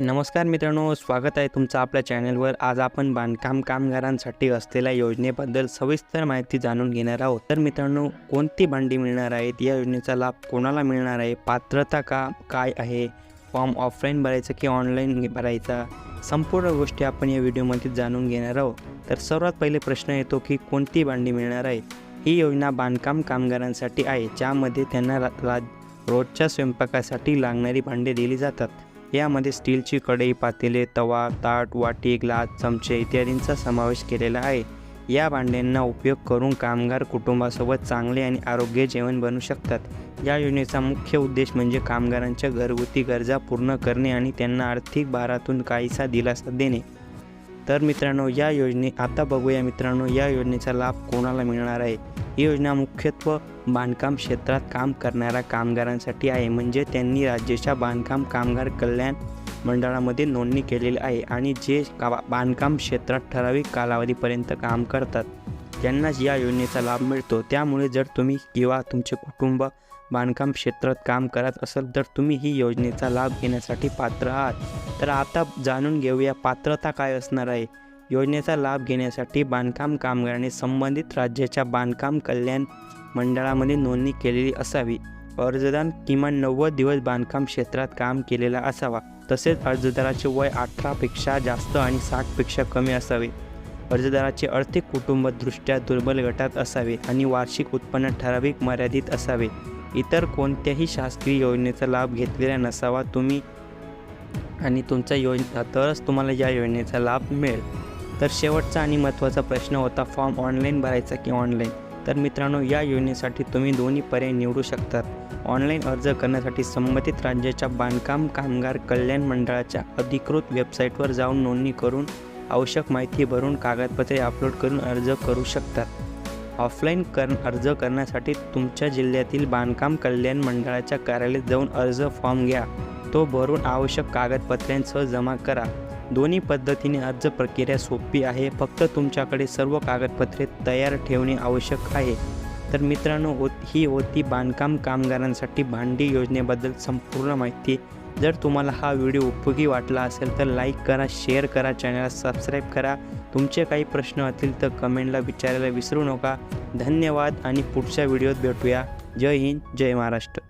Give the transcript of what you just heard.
नमस्कार मित्रांनो स्वागत आहे तुमचं आपल्या चॅनलवर. आज आपण बांधकाम कामगारांसाठी असलेल्या योजनेबद्दल सविस्तर माहिती जाणून घेणार आहोत. तर मित्रांनो कोणती भांडी मिळणार आहेत? या योजनेचा लाभ कोणाला मिळणार आहे? पात्रता का काय आहे? फॉर्म ऑफलाईन भरायचा की ऑनलाईन भरायचा? संपूर्ण गोष्टी आपण या व्हिडिओमध्ये जाणून घेणार आहोत. तर सर्वात पहिले प्रश्न येतो की कोणती भांडी मिळणार आहे? ही योजना बांधकाम कामगारांसाठी आहे ज्यामध्ये त्यांना रा- रोजच्या स्वयंपाकासाठी लागणारी भांडी दिली जातात. यामध्ये स्टीलची कढई पातेले तवा ताट वाटी ग्लास चमचे इत्यादींचा समावेश केलेला आहे. या भांड्यांना उपयोग करून कामगार कुटुंबासोबत चांगले आणि आरोग्य जेवण बनवू शकतात. या योजनेचा मुख्य उद्देश म्हणजे कामगारांच्या घरगुती गरजा पूर्ण करणे आणि त्यांना आर्थिक भारातून काहीसा दिलासा देणे. तर मित्रांनो या योजने आता बघूया मित्रांनो या योजनेचा लाभ कोणाला मिळणार आहे? ही योजना मुख्यत्व बांधकाम क्षेत्रात काम करणाऱ्या कामगारांसाठी आहे. म्हणजे त्यांनी राज्याच्या बांधकाम कामगार कल्याण मंडळामध्ये नोंदणी केलेली आहे आणि जे का बांधकाम क्षेत्रात ठराविक कालावधीपर्यंत काम करतात त्यांनाच या योजनेचा लाभ मिळतो. त्यामुळे जर तुम्ही किंवा तुमचे कुटुंब बांधकाम क्षेत्रात काम करत असेल तर तुम्ही ही योजनेचा लाभ घेण्यासाठी पात्र आहात. तर आता जाणून घेऊया पात्रता काय असणार आहे. योजनेचा लाभ घेण्यासाठी बांधकाम कामगाराने संबंधित राज्याच्या बांधकाम कल्याण मंडळामध्ये नोंदणी केलेली असावी. अर्जदार किमान नव्वद दिवस बांधकाम क्षेत्रात काम केलेला असावा. तसेच अर्जदाराचे वय अठरापेक्षा जास्त आणि साठपेक्षा कमी असावे. अर्जदाराचे आर्थिक कुटुंबदृष्ट्या दुर्बल गटात असावे आणि वार्षिक उत्पन्न ठराविक मर्यादित असावे. इतर कोणत्याही शासकीय योजनेचा लाभ घेतलेला नसावा तुम्ही आणि तुमच्या योजना तरच तुम्हाला या योजनेचा लाभ मिळेल. तर शेवटचा आणि महत्त्वाचा प्रश्न होता फॉर्म ऑनलाईन भरायचा की ऑनलाईन? तर मित्रांनो या योजनेसाठी तुम्ही दोन्ही पर्याय निवडू शकतात. ऑनलाईन अर्ज करण्यासाठी संबंधित राज्याच्या बांधकाम कामगार कल्याण मंडळाच्या अधिकृत वेबसाईटवर जाऊन नोंदणी करून आवश्यक माहिती भरून कागदपत्रे अपलोड करून अर्ज करू शकतात. ऑफलाईन कर अर्ज करण्यासाठी तुमच्या जिल्ह्यातील बांधकाम कल्याण मंडळाच्या कार्यालयात जाऊन अर्ज फॉर्म घ्या. तो भरून आवश्यक कागदपत्रांसह जमा करा. दोन्ही पद्धतीने अर्ज प्रक्रिया सोपी आहे. फक्त तुमच्याकडे सर्व कागदपत्रे तयार ठेवणे आवश्यक आहे. तर मित्रांनो होत ही होती बांधकाम कामगारांसाठी भांडी योजनेबद्दल संपूर्ण माहिती. जर तुम्हाला हा व्हिडिओ उपयोगी वाटला असेल तर लाईक करा शेअर करा चॅनलला सबस्क्राईब करा. तुमचे काही प्रश्न असतील तर कमेंटला विचारायला विसरू नका. धन्यवाद आणि पुढच्या व्हिडिओत भेटूया. जय हिंद जय महाराष्ट्र.